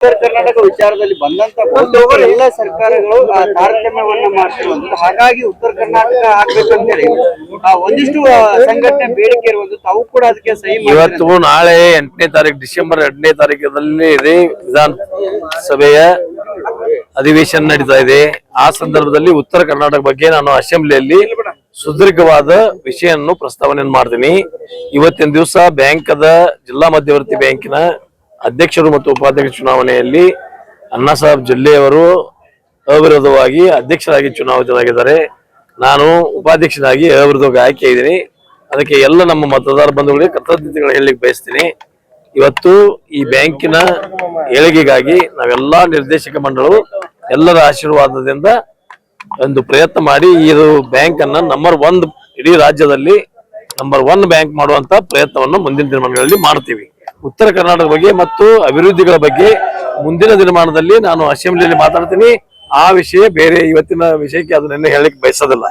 ಉತ್ತರ ಕರ್ನಾಟಕ ವಿಚಾರದಲ್ಲಿ ಬಂದಂತ ಎಲ್ಲ ಸರ್ಕಾರಗಳು ತಾರತಮ್ಯವನ್ನ ಮಾಡಿರುವಂತ ಹಾಗಾಗಿ ಉತ್ತರ ಕರ್ನಾಟಕ ಆಗ್ಬೇಕಂತೇಳಿ ಆ ಒಂದಿಷ್ಟು ಸಂಘಟನೆ ಬೇಡಿಕೆ ಇರುವಂತ ತಾವು ಕೂಡ ಅದಕ್ಕೆ ಸಹಿ ಇವತ್ತು ನಾಳೆ ಎಂಟನೇ ತಾರೀಕು, ಡಿಸೆಂಬರ್ ಎರಡನೇ ತಾರೀಕದಲ್ಲಿ ಇದೇ ವಿಧಾನ ಸಭೆಯ ಅಧಿವೇಶನ ನಡೀತಾ ಇದೆ. ಆ ಸಂದರ್ಭದಲ್ಲಿ ಉತ್ತರ ಕರ್ನಾಟಕ ಬಗ್ಗೆ ನಾನು ಅಸೆಂಬ್ಲಿಯಲ್ಲಿ ಸುದೀರ್ಘವಾದ ವಿಷಯವನ್ನು ಪ್ರಸ್ತಾವನೆಯನ್ನು ಮಾಡ್ತೀನಿ. ಇವತ್ತಿನ ದಿವಸ ಬ್ಯಾಂಕದ ಜಿಲ್ಲಾ ಮಧ್ಯವರ್ತಿ ಬ್ಯಾಂಕಿನ ಅಧ್ಯಕ್ಷರು ಮತ್ತು ಉಪಾಧ್ಯಕ್ಷ ಚುನಾವಣೆಯಲ್ಲಿ ಅಣ್ಣಾ ಸಾಹೇಬ್ ಜಲ್ಲೆಯವರು ಅವಿರೋಧವಾಗಿ ಅಧ್ಯಕ್ಷರಾಗಿ ಚುನಾವಿತರಾಗಿದ್ದಾರೆ ನಾನು ಉಪಾಧ್ಯಕ್ಷನಾಗಿ ಅವಿರೋಧವಾಗಿ ಆಯ್ಕೆ ಇದ್ದೀನಿ. ಅದಕ್ಕೆ ಎಲ್ಲ ನಮ್ಮ ಮತದಾರ ಬಂಧುಗಳಿಗೆ ಕೃತಜ್ಞತೆಗಳು ಹೇಳಲಿಕ್ಕೆ ಬಯಸ್ತೀನಿ. ಇವತ್ತು ಈ ಬ್ಯಾಂಕಿನ ಏಳಿಗೆಗಾಗಿ ನಾವೆಲ್ಲಾ ನಿರ್ದೇಶಕ ಮಂಡಳು ಎಲ್ಲರ ಆಶೀರ್ವಾದದಿಂದ ಒಂದು ಪ್ರಯತ್ನ ಮಾಡಿ ಈ ಬ್ಯಾಂಕ್ ಅನ್ನ ನಂಬರ್ ಒಂದ್ ಇಡೀ ರಾಜ್ಯದಲ್ಲಿ ನಂಬರ್ ಒನ್ ಬ್ಯಾಂಕ್ ಮಾಡುವಂತ ಪ್ರಯತ್ನವನ್ನು ಮುಂದಿನ ದಿನಮಾನಗಳಲ್ಲಿ ಮಾಡ್ತೀವಿ. ಉತ್ತರ ಕರ್ನಾಟಕದ ಬಗ್ಗೆ ಮತ್ತು ಅಭಿವೃದ್ಧಿಗಳ ಬಗ್ಗೆ ಮುಂದಿನ ದಿನಮಾನದಲ್ಲಿ ನಾನು ಅಸೆಂಬ್ಲಿಯಲ್ಲಿ ಮಾತಾಡ್ತೀನಿ. ಆ ವಿಷಯ ಬೇರೆ ಇವತ್ತಿನ ವಿಷಯಕ್ಕೆ ಅದನ್ನೇ ಹೇಳಲಿಕ್ಕೆ ಬಯಸೋದಿಲ್ಲ.